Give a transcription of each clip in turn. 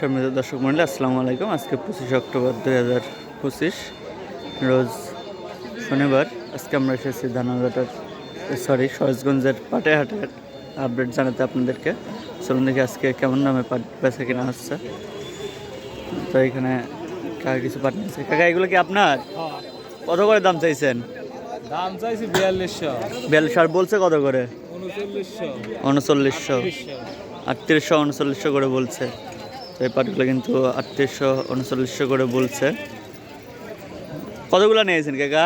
সম্মিলিত দর্শক মন্ডলী আসসালামু আলাইকুম। আজকে পঁচিশে অক্টোবর দুই হাজার পঁচিশ রোজ শনিবার। আজকে আমরা এসেছি ধানঘাটার সরি সরজগঞ্জের পাটে হাটের আপডেট জানাতে আপনাদেরকে। চলুন দেখি আজকে কেমন দামে পাট বেচা কিনা হচ্ছে। তো এখানে কাকা কিছু পাট নিয়েছে। কাকা এগুলো কি আপনার? কত করে দাম চাইছেন? দাম চাইছি বিয়াল্লিশশো। বিয়াল্লিশ আর বলছে কত করে? উনচল্লিশশো। উনচল্লিশশো। আটত্রিশশো উনচল্লিশশো করে বলছে। এই পাটগুলো কিন্তু আটত্রিশশো উনচল্লিশশো করে বলছে। কতগুলো নিয়েছেন কাকা?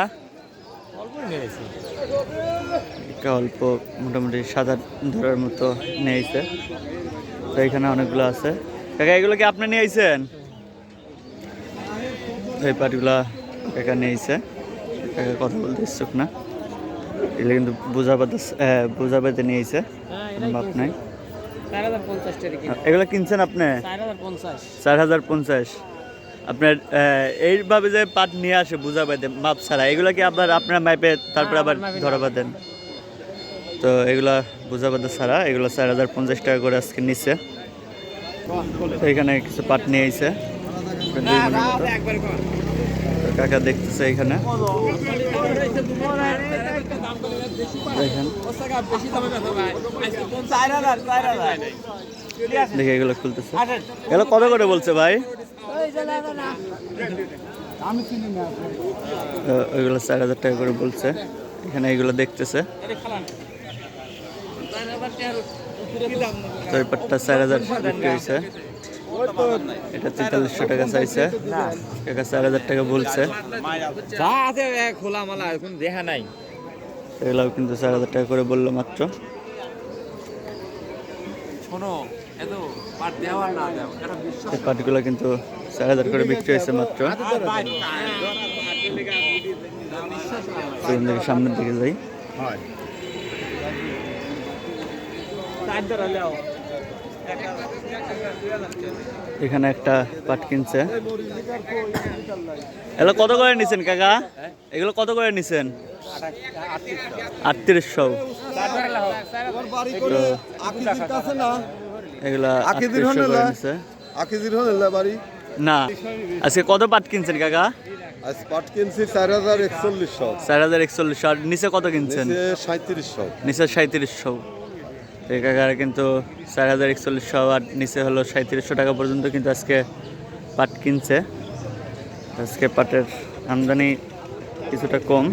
অল্প মোটামুটি সাত আট ধরার মতো নিয়েছে। তো এখানে অনেকগুলো আছে। কাকা এগুলো কি আপনি নিয়েছেন? এই পাটগুলা কাকা নিয়েছে। কাকা কথা বলতে ইচ্ছুক না। এগুলো কিন্তু বোঝা পাতে বোঝা পেতে নিয়েছে। বাপ নাই। এগুলো কিনছেন আপনি? চার হাজার পঞ্চাশ। আপনার এইভাবে যে পাট নিয়ে আসে বুঝা পাইতেন মাপ ছাড়া। এগুলো কি আপনার আপনার মাপে তারপরে আবার ধরা পাতেন তো এগুলা বুঝা পাতে ছাড়া। এগুলো চার হাজার পঞ্চাশ টাকা করে আজকে নিচ্ছে তো এখানে কিছু পাট নিয়ে আইছে। কাকা দেখতেছে এখানে। দেখে এগুলো খুলতেছে। এগুলো কত করে বলছে ভাই? ওইগুলো চার হাজার টাকা করে বলছে। এখানে এগুলো দেখতেছে। চার হাজার হয়েছে। এটা তেতাল্লিশশো টাকা চাইছে টাকা চার হাজার টাকা বলছে। যা আছে খোলা মালা এখন দেখা নাই। এগুলো কিন্তু চার হাজার টাকা করে বলল মাত্র। পাটগুলো কিন্তু চার হাজার করে বিক্রি হয়েছে মাত্র। সামনের দিকে যাই। এখানে একটা পাট কিনছে। এগুলো কত করে নিছেন কাকা? এগুলো কত করে নিছেন? আটত্রিশশো। এগুলা না আজকে কত পাট কিনছেন কাকা? আজ পাট কিনছি চার হাজার একচল্লিশশো। চার হাজার একচল্লিশশো। আর নিচে কত কিনছেন? সাঁত্রিশশো নিচে সাঁত্রিশশো এই কাকার কিন্তু চার হাজার একচল্লিশশো আর নিচে হলো সাঁত্রিশশো টাকা পর্যন্ত কিন্তু আজকে পাট কিনছে। আজকে পাটের আমদানি কিছুটা কম।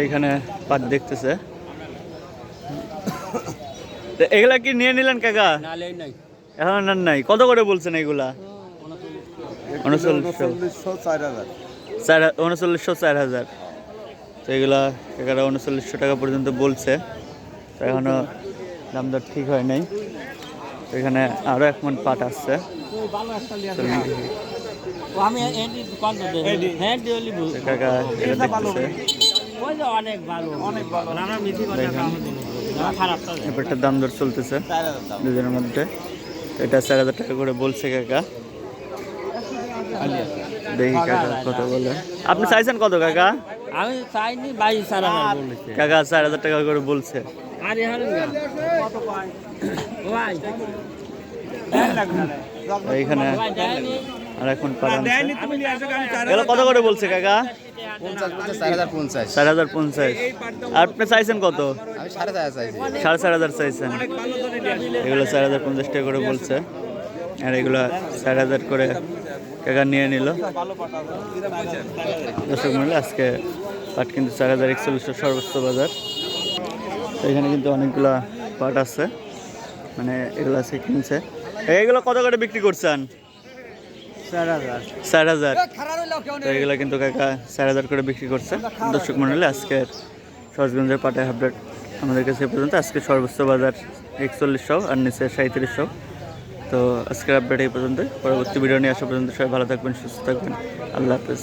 এইখানে পাট দেখতেছে। তো এগুলা কি নিয়ে নিলেন কাকা? এখন আর নাই। কত করে বলছেন এগুলা? উনচল্লিশশো। চার হাজার। চার উনচল্লিশশো চার হাজার। তো এগুলা এগারো উনচল্লিশশো টাকা পর্যন্ত বলছে। তো এখনও দাম দর ঠিক হয় নাই। এখানে আরও এক মন পাট আসছে হ্যাঁ এবারটার দাম দর চলতেছে। দুজনের মধ্যে। এটা চার হাজার টাকা করে বলছে কাকা। দেখি কাকা কত বলে। আপনি চাইছেন কত কাকা? আমি চাইনি বাইশ কাকা চার হাজার টাকা করে বলছে। আর কত ভাই। এইখানে আর এখন। এগুলো কত করে বলছে কাকা? চার হাজার পঞ্চাশ। আপনি চাইছেন কত? সাড়ে চার হাজার চাইছেন। এগুলো চার হাজার পঞ্চাশ টাকা করে বলছে। আর এগুলো চার হাজার করে টাকা নিয়ে নিল। দর্শক মূল্য আজকে পাট কিন্তু চার হাজার একচল্লিশশো সর্বোচ্চ বাজার। তো এখানে কিন্তু অনেকগুলা পাট আছে। মানে এগুলো আছে কিনছে। এইগুলো কত করে বিক্রি করছেন? চার হাজার। তো এগুলো কিন্তু কাকা চার হাজার করে বিক্রি করছে। দর্শক মন্ডলী আজকের সরজগঞ্জের পাটে আপডেট আমাদের কাছে পর্যন্ত। আজকে সর্বোচ্চ বাজার একচল্লিশশো আর নিচে সাঁত্রিশশো তো আজকের আপডেট এই পর্যন্ত পরবর্তী ভিডিও নিয়ে আসা পর্যন্ত সবাই ভালো থাকবেন সুস্থ থাকবেন। আল্লাহ হাফেজ।